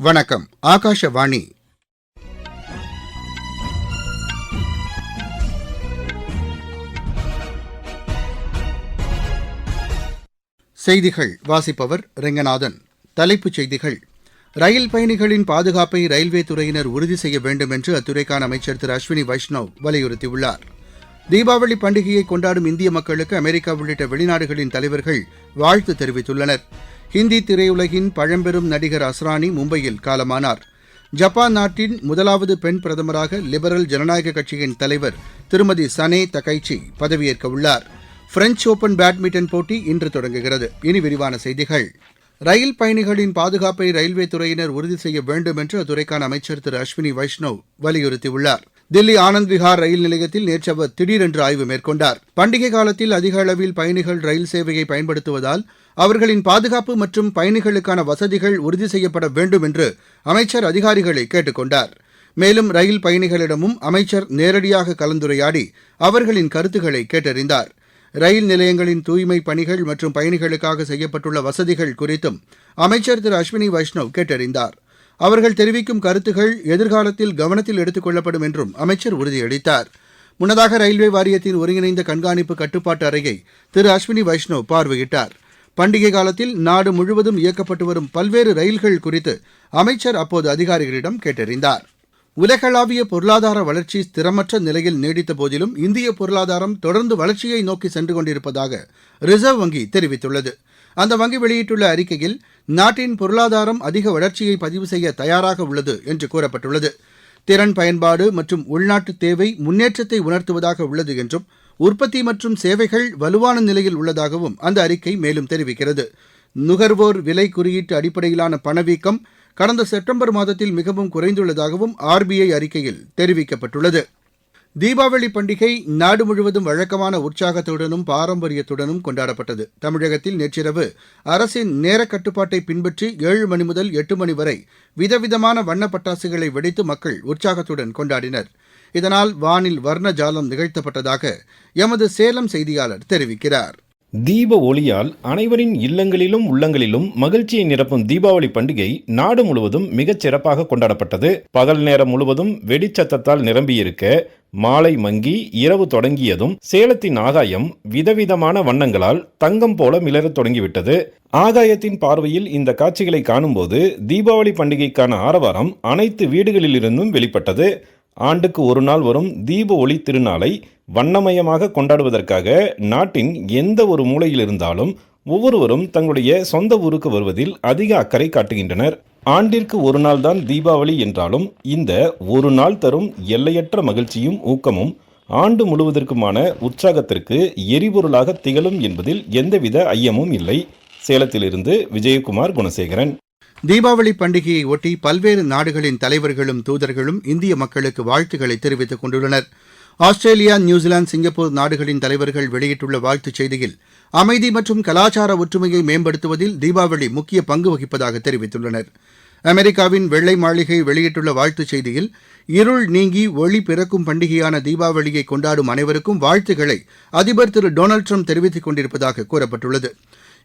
வணக்கம். ஆகாஷவாணி. செய்திகள். வாசிப்பவர் ரெங்கநாதன். தலைப்புச் செய்திகள். ரயில் பயணிகளின் பாதுகாப்பை ரயில்வே துறையினர் உறுதி செய்ய வேண்டும் என்று அத்துறைக்கான அமைச்சர் திரு அஸ்வினி வைஷ்ணவ் வலியுறுத்தியுள்ளார். தீபாவளி பண்டிகையை கொண்டாடும் இந்திய மக்களுக்கு அமெரிக்கா உள்ளிட்ட வெளிநாடுகளின் தலைவர்கள் வாழ்த்து தெரிவித்துள்ளனர். ஹிந்தி திரையுலகின் பழம்பெரும் நடிகர் அஸ்ரானி மும்பையில் காலமானார். ஜப்பான் நாட்டின் முதலாவது பெண் பிரதமராக லிபரல் ஜனநாயக கட்சியின் தலைவர் திருமதி சனே தகைச்சி பதவியேற்க உள்ளார். பிரெஞ்ச் ஓபன் பேட்மிண்டன் போட்டி இன்று தொடங்குகிறது. இனி விரிவான செய்திகள். ரயில் பயணிகளின் பாதுகாப்பை ரயில்வே துறையினர் உறுதி செய்ய வேண்டும் என்று அத்துறைக்கான அமைச்சர் திரு அஸ்வினி வைஷ்ணவ் வலியுறுத்தியுள்ளார். தில்லி ஆனந்த் விஹார் ரயில் நிலையத்தில் நேற்று அவர் திடீரென்று ஆய்வு மேற்கொண்டார். பண்டிகை காலத்தில் அதிக அளவில் பயணிகள் ரயில் சேவையை பயன்படுத்துவதால் அவர்களின் பாதுகாப்பு மற்றும் பயணிகளுக்கான வசதிகள் உறுதி செய்யப்பட வேண்டும் என்று அமைச்சர் அதிகாரிகளை கேட்டுக் கொண்டார் மேலும் ரயில் பயணிகளிடமும் அமைச்சர் நேரடியாக கலந்துரையாடி அவர்களின் கருத்துக்களை கேட்டறிந்தார். ரயில் நிலையங்களின் தூய்மை பணிகள் மற்றும் பயணிகளுக்காக செய்யப்பட்டுள்ள வசதிகள் குறித்தும் அமைச்சர் திரு அஸ்வினி வைஷ்ணவ் கேட்டறிந்தார். அவர்கள் தெரிவிக்கும் கருத்துகள் எதிர்காலத்தில் கவனத்தில் எடுத்துக் கொள்ளப்படும் என்றும் அமைச்சர் உறுதியளித்தார். முன்னதாக ரயில்வே வாரியத்தின் ஒருங்கிணைந்த கண்காணிப்பு கட்டுப்பாட்டு அறையை திரு அஸ்வினி வைஷ்ணவ் பார்வையிட்டார். பண்டிகை காலத்தில் நாடு முழுவதும் இயக்கப்பட்டு வரும் பல்வேறு ரயில்கள் குறித்து அமைச்சர் அப்போது அதிகாரிகளிடம் கேட்டறிந்தார். உலகளாவிய பொருளாதார வளர்ச்சி ஸ்திரமற்ற நிலையில் நீடித்த போதிலும் இந்திய பொருளாதாரம் தொடர்ந்து வளர்ச்சியை நோக்கி சென்று கொண்டிருப்பதாக ரிசர்வ் வங்கி தெரிவித்துள்ளது. அந்த வங்கி வெளியிட்டுள்ள அறிக்கையில் நாட்டின் பொருளாதாரம் அதிக வளர்ச்சியை பதிவு செய்ய தயாராக உள்ளது என்று கூறப்பட்டுள்ளது. திறன் பயன்பாடு மற்றும் உள்நாட்டு தேவை முன்னேற்றத்தை உணர்த்துவதாக உள்ளது என்றும் உற்பத்தி மற்றும் சேவைகள் வலுவான நிலையில் உள்ளதாகவும் அந்த அறிக்கை மேலும் தெரிவிக்கிறது. நுகர்வோர் விலை குறியீட்டு அடிப்படையிலான பணவீக்கம் கடந்த செப்டம்பர் மாதத்தில் மிகவும் குறைந்துள்ளதாகவும் ஆர்பிஐ அறிக்கையில் தெரிவிக்கப்பட்டுள்ளது. தீபாவளி பண்டிகை நாடு முழுவதும் வழக்கமான உற்சாகத்துடனும் பாரம்பரியத்துடனும் கொண்டாடப்பட்டது. தமிழகத்தில் நேற்றிரவு அரசின் நேர கட்டுப்பாட்டை பின்பற்றி ஏழு மணி முதல் எட்டு மணி வரை விதவிதமான வண்ண பட்டாசுகளை வெடித்து மக்கள் உற்சாகத்துடன் கொண்டாடினர். இதனால் வானில் வர்ண ஜாலம் நிகழ்த்தப்பட்டதாக எமது சேலம் செய்தியாளர் தெரிவிக்கிறார். தீப ஒளியால் அனைவரின் இல்லங்களிலும் உள்ளங்களிலும் மகிழ்ச்சியை நிரப்பும் தீபாவளி பண்டிகை நாடு முழுவதும் மிகச் சிறப்பாக கொண்டாடப்பட்டது. பகல் நேரம் முழுவதும் வெடிச்சத்தத்தால் நிரம்பியிருக்க மாலை மங்கி இரவு தொடங்கியதும் சேலத்தின் ஆகாயம் விதவிதமான வண்ணங்களால் தங்கம் போல மிளறத் தொடங்கிவிட்டது. ஆகாயத்தின் பார்வையில் இந்த காட்சிகளை காணும்போது தீபாவளி பண்டிகைக்கான ஆரவாரம் அனைத்து வீடுகளிலிருந்தும் வெளிப்பட்டது. ஆண்டுக்கு ஒரு நாள் வரும் தீப ஒளி திருநாளை வண்ணமயமாக கொண்டாடுவதற்காக நாட்டின் எந்த ஒரு மூலையில் இருந்தாலும் ஒவ்வொருவரும் தங்களுடைய சொந்த ஊருக்கு வருவதில் அதிக அக்கறை காட்டுகின்றனர். ஆண்டிற்கு ஒரு நாள் தான் தீபாவளி என்றாலும் இந்த ஒரு நாள் தரும் எல்லையற்ற மகிழ்ச்சியும் ஊக்கமும் ஆண்டு முழுவதற்குமான உற்சாகத்திற்கு எரிபொருளாக திகழும் என்பதில் எந்தவித ஐயமும் இல்லை. சேலத்திலிருந்து விஜயகுமார் குணசேகரன். தீபாவளி பண்டிகையை ஒட்டி பல்வேறு நாடுகளின் தலைவர்களும் தூதர்களும் இந்திய மக்களுக்கு வாழ்த்துக்களை தெரிவித்துக் கொண்டுள்ளனர். ஆஸ்திரேலியா நியூசிலாந்து சிங்கப்பூர் நாடுகளின் தலைவர்கள் வெளியிட்டுள்ள வாழ்த்துச் செய்தியில் அமைதி மற்றும் கலாச்சார ஒற்றுமையை மேம்படுத்துவதில் தீபாவளி முக்கிய பங்கு வகிப்பதாக தெரிவித்துள்ளனர். அமெரிக்காவின் வெள்ளை மாளிகை வெளியிட்டுள்ள வாழ்த்துச் செய்தியில் இருள் நீங்கி ஒளி பிறக்கும் பண்டிகையான தீபாவளியை கொண்டாடும் அனைவருக்கும் வாழ்த்துக்களை அதிபர் திரு டொனால்டு ட்ரம்ப் தெரிவித்துக் கொண்டிருப்பதாக கூறப்பட்டுள்ளது.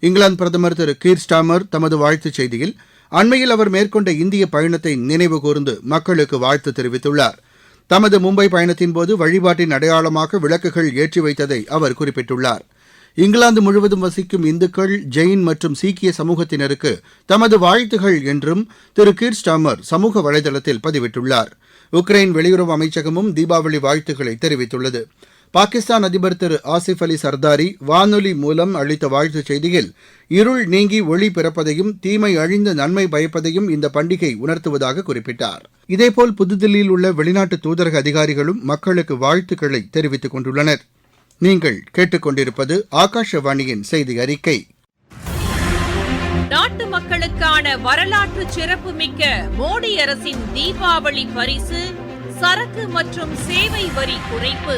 இங்கிலாந்து பிரதமர் திரு கீர் ஸ்டாமர் தமது வாழ்த்துச் செய்தியில் அண்மையில் அவர் மேற்கொண்ட இந்திய பயணத்தை நினைவுகூர்ந்து மக்களுக்கு வாழ்த்து தெரிவித்துள்ளார். தமது மும்பை பயணத்தின்போது வழிபாட்டின் அடையாளமாக விளக்குகள் ஏற்றி வைத்ததை அவர் குறிப்பிட்டுள்ளார். இங்கிலாந்து முழுவதும் வசிக்கும் இந்துக்கள் ஜெயின் மற்றும் சீக்கிய சமூகத்தினருக்கு தமது வாழ்த்துகள் என்றும் திரு கீர் ஸ்டாமர் சமூக வலைதளத்தில் பதிவிட்டுள்ளார். உக்ரைன் வெளியுறவு அமைச்சகமும் தீபாவளி வாழ்த்துக்களை தெரிவித்துள்ளது. பாகிஸ்தான் அதிபர் திரு ஆசிப் அலி சர்தாரி வானொலி மூலம் அளித்த வாழ்த்துச் செய்தியில் இருள் நீங்கி ஒளி பிறப்பதையும் தீமை அழிந்து நன்மை பயப்பதையும் இந்த பண்டிகை உணர்த்துவதாக குறிப்பிட்டார். இதேபோல் புதுதில்லியில் உள்ள வெளிநாட்டு தூதரக அதிகாரிகளும் மக்களுக்கு வாழ்த்துக்களை தெரிவித்துக் கொண்டுள்ளனர். நீங்கள் கேட்டுக்கொண்டிருப்பது ஆகாஷவாணியின் செய்தி அறிக்கை. நாட்டு மக்களுக்கான வரலாற்று சிறப்புமிக்க மோடி அரசின் தீபாவளி பரிசு சரக்கு மற்றும் சேவை வரி குறைப்பு.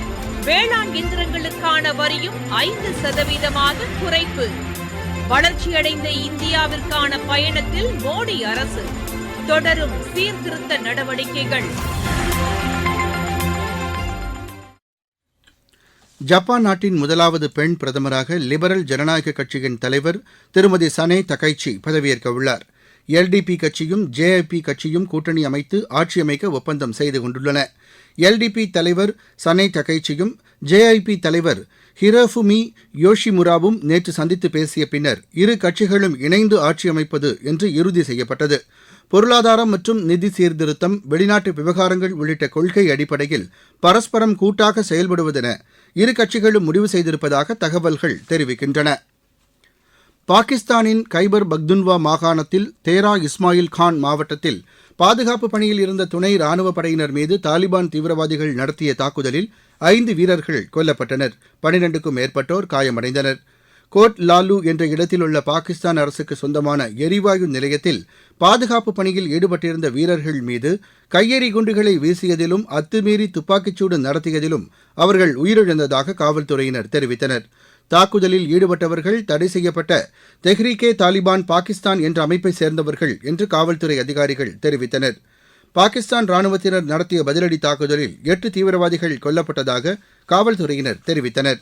வேளாண் இயந்திரங்களுக்கான வரியும் ஐந்து சதவீதமாக குறைப்பு. வளர்ச்சியடைந்த இந்தியாவிற்கான பயணத்தில் மோடி அரசு. தொடரும் சீர்திருத்த நடவடிக்கைகள். ஜப்பான் நாட்டின் முதலாவது பெண் பிரதமராக லிபரல் ஜனநாயக கட்சியின் தலைவர் திருமதி சனே தகைச்சி பதவியேற்க உள்ளார் எல்டிபி கட்சியும் ஜேஐபி கட்சியும் கூட்டணி அமைத்து ஆட்சி அமைக்க ஒப்பந்தம் செய்து கொண்டுள்ளன. எல்டிபி தலைவர் சனை தகைச்சியும் ஜேஐபி தலைவர் ஹிரோஃபுமி யோஷிமுராவும் நேற்று சந்தித்து பேசிய பின்னர் இரு கட்சிகளும் இணைந்து ஆட்சி அமைப்பது என்று இறுதி செய்யப்பட்டது. பொருளாதாரம் மற்றும் நிதி சீர்திருத்தம் வெளிநாட்டு விவகாரங்கள் உள்ளிட்ட கொள்கை அடிப்படையில் பரஸ்பரம் கூட்டாக செயல்படுவதென இரு கட்சிகளும் முடிவு செய்திருப்பதாக தகவல்கள் தெரிவிக்கின்றன. பாகிஸ்தானின் கைபர் பக்துன்வா மாகாணத்தில் தேரா இஸ்மாயில் கான் மாவட்டத்தில் பாதுகாப்பு பணியில் இருந்த துணை ராணுவ படையினர் மீது தாலிபான் தீவிரவாதிகள் நடத்திய தாக்குதலில் ஐந்து வீரர்கள் கொல்லப்பட்டனர். பனிரெண்டுக்கும் மேற்பட்டோர் காயமடைந்தனர். கோட் லாலு என்ற இடத்தில் உள்ள பாகிஸ்தான் அரசுக்கு சொந்தமான எரிவாயு நிலையத்தில் பாதுகாப்பு பணியில் ஈடுபட்டிருந்த வீரர்கள் மீது கையெறி குண்டுகளை வீசியதிலும் அத்துமீறி துப்பாக்கிச்சூடு நடத்தியதிலும் அவர்கள் உயிரிழந்ததாக காவல்துறையினர் தெரிவித்தனர். தாக்குதலில் ஈடுபட்டவர்கள் தடை செய்யப்பட்ட தெஹ்ரிகே தாலிபான் பாகிஸ்தான் என்ற அமைப்பை சேர்ந்தவர்கள் என்று காவல்துறை அதிகாரிகள் தெரிவித்தனர். பாகிஸ்தான் ராணுவத்தினர் நடத்திய பதிலடி தாக்குதலில் எட்டு தீவிரவாதிகள் கொல்லப்பட்டதாக காவல்துறையினர் தெரிவித்தனர்.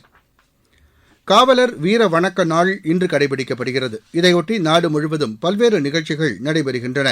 காவலர் வீர வணக்க நாள் இன்று கடைபிடிக்கப்படுகிறது. இதையொட்டி நாடு முழுவதும் பல்வேறு நிகழ்ச்சிகள் நடைபெறுகின்றன.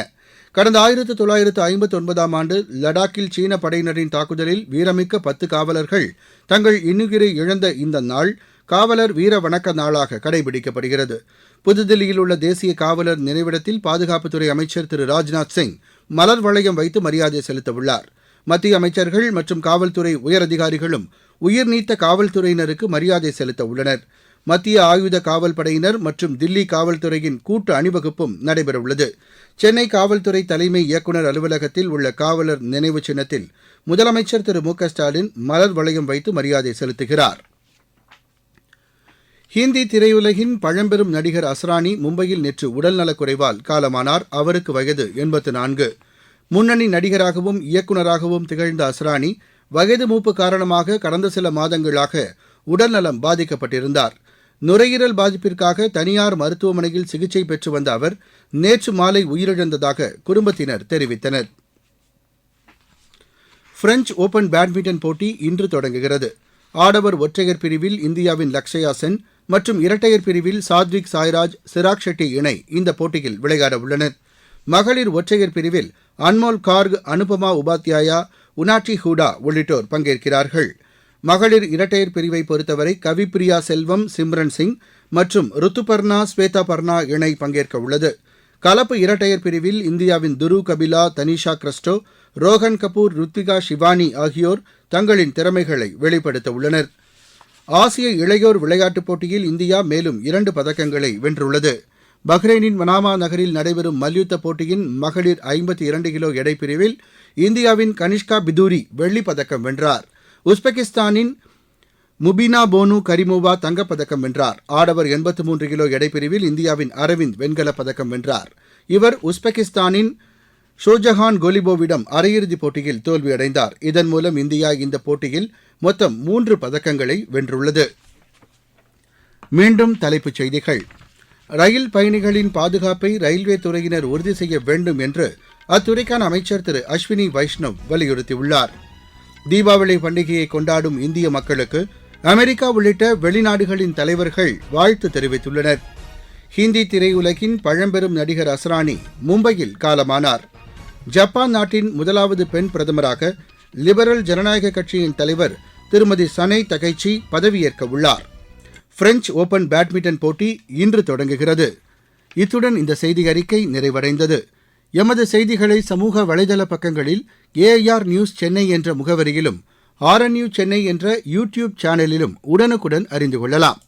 கடந்த ஆயிரத்து தொள்ளாயிரத்து ஐம்பத்தி ஒன்பதாம் ஆண்டு லடாக்கில் சீன படையினரின் தாக்குதலில் வீரமிக்க பத்து காவலர்கள் தங்கள் இன்னுயிரை இழந்த இந்த நாள் காவலர் வீர வணக்க நாளாக கடைபிடிக்கப்படுகிறது. புதுதில்லியில் உள்ள தேசிய காவலர் நினைவிடத்தில் பாதுகாப்புத்துறை அமைச்சர் திரு ராஜ்நாத் சிங் மலர் வளையம் வைத்து மரியாதை செலுத்தவுள்ளார். மத்திய அமைச்சர்கள் மற்றும் காவல்துறை உயரதிகாரிகளும் உயிர்நீத்த காவல்துறையினருக்கு மரியாதை செலுத்த உள்ளனர் மத்திய ஆயுத காவல் படையினர் மற்றும் தில்லி காவல்துறையின் கூட்டு அணிவகுப்பும் நடைபெறவுள்ளது. சென்னை காவல்துறை தலைமை இயக்குநர் அலுவலகத்தில் உள்ள காவலர் நினைவு சின்னத்தில் முதலமைச்சர் திரு மு ஸ்டாலின் மலர் வளையம் வைத்து மரியாதை செலுத்துகிறார். ஹிந்தி திரையுலகின் பழம்பெரும் நடிகர் அஸ்ரானி மும்பையில் நேற்று உடல்நலக் குறைவால் காலமானார். அவருக்கு வயது எண்பத்து நான்கு. முன்னணி நடிகராகவும் இயக்குநராகவும் திகழ்ந்த அஸ்ரானி வயது மூப்பு காரணமாக கடந்த சில மாதங்களாக உடல்நலம் பாதிக்கப்பட்டிருந்தார். நுரையீரல் பாதிப்பிற்காக தனியார் மருத்துவமனையில் சிகிச்சை பெற்று வந்த அவர் நேற்று மாலை உயிரிழந்ததாக குடும்பத்தினர் தெரிவித்தனர். பிரெஞ்ச் ஓபன் பேட்மிண்டன் போட்டி இன்று தொடங்குகிறது. ஆடவர் ஒற்றையர் பிரிவில் இந்தியாவின் லக்ஷயா சென் மற்றும் இரட்டையர் பிரிவில் சாத்விக் சாய்ராஜ் சிராக் ஷெட்டி இணை இந்த போட்டியில் விளையாட உள்ளனர் மகளிர் ஒற்றையர் பிரிவில் அன்மோல் கார்க் அனுபமா உபாத்யாயா உனாட்சி ஹூடா உள்ளிட்டோர் பங்கேற்கிறார்கள். மகளிர் இரட்டையர் பிரிவை பொறுத்தவரை கவிப்பிரியா செல்வம் சிம்ரன் சிங் மற்றும் ருத்துபர்ணா ஸ்வேதா பர்ணா இணை பங்கேற்க உள்ளது. கலப்பு இரட்டையர் பிரிவில் இந்தியாவின் துரு கபிலா தனிஷா கிறிஸ்டோ ரோஹன் கபூர் ருத்திகா ஷிவானி ஆகியோர் தங்களின் திறமைகளை வெளிப்படுத்த உள்ளனர். ஆசிய இளையோர் விளையாட்டுப் போட்டியில் இந்தியா மேலும் இரண்டு பதக்கங்களை வென்றுள்ளது. பஹ்ரைனின் மனாமா நகரில் நடைபெறும் மல்யுத்த போட்டியின் மகளிர் ஐம்பத்தி இரண்டு கிலோ எடை பிரிவில் இந்தியாவின் கனிஷ்கா பிதூரி வெள்ளிப் பதக்கம் வென்றார். உஸ்பெகிஸ்தானின் முபினா போனு கரிமோவா தங்கப்பதக்கம் வென்றார். ஆடவர் எண்பத்து மூன்று கிலோ எடைப்பிரிவில் இந்தியாவின் அரவிந்த் வெண்கலப் பதக்கம் வென்றார். இவர் உஸ்பெகிஸ்தானின் ஷோஜஹான் கோலிபோவிடம் அரையிறுதிப் போட்டியில் தோல்வியடைந்தார். இதன் மூலம் இந்தியா இந்த போட்டியில் மொத்தம் மூன்று பதக்கங்களை வென்றுள்ளது. மீண்டும் தலைப்புச் செய்திகள். ரயில் பயணிகளின் பாதுகாப்பை ரயில்வே துறையினர் உறுதி செய்ய வேண்டும் என்று அத்துறைக்கான அமைச்சர் திரு அஸ்வினி வைஷ்ணவ் வலியுறுத்தியுள்ளார். தீபாவளி பண்டிகையை கொண்டாடும் இந்திய மக்களுக்கு அமெரிக்கா உள்ளிட்ட வெளிநாடுகளின் தலைவர்கள் வாழ்த்து தெரிவித்துள்ளனர். ஹிந்தி திரையுலகின் பழம்பெரும் நடிகர் அஸ்ரானி மும்பையில் காலமானார். ஜப்பான் நாட்டின் முதலாவது பெண் பிரதமராக லிபரல் ஜனநாயக கட்சியின் தலைவர் திருமதி சனை தகைச்சி பதவியேற்க உள்ளாா் பிரெஞ்ச் ஓபன் பேட்மிண்டன் போட்டி இன்று தொடங்குகிறது. இத்துடன் இந்த செய்தி அறிக்கை நிறைவடைந்தது. எமது செய்திகளை சமூக வலைதள பக்கங்களில் ஏஐஆர் நியூஸ் சென்னை என்ற முகவரியிலும் ஆர்என்யூ சென்னை என்ற யூடியூப் சேனலிலும் உடனுக்குடன் அறிந்து கொள்ளலாம்.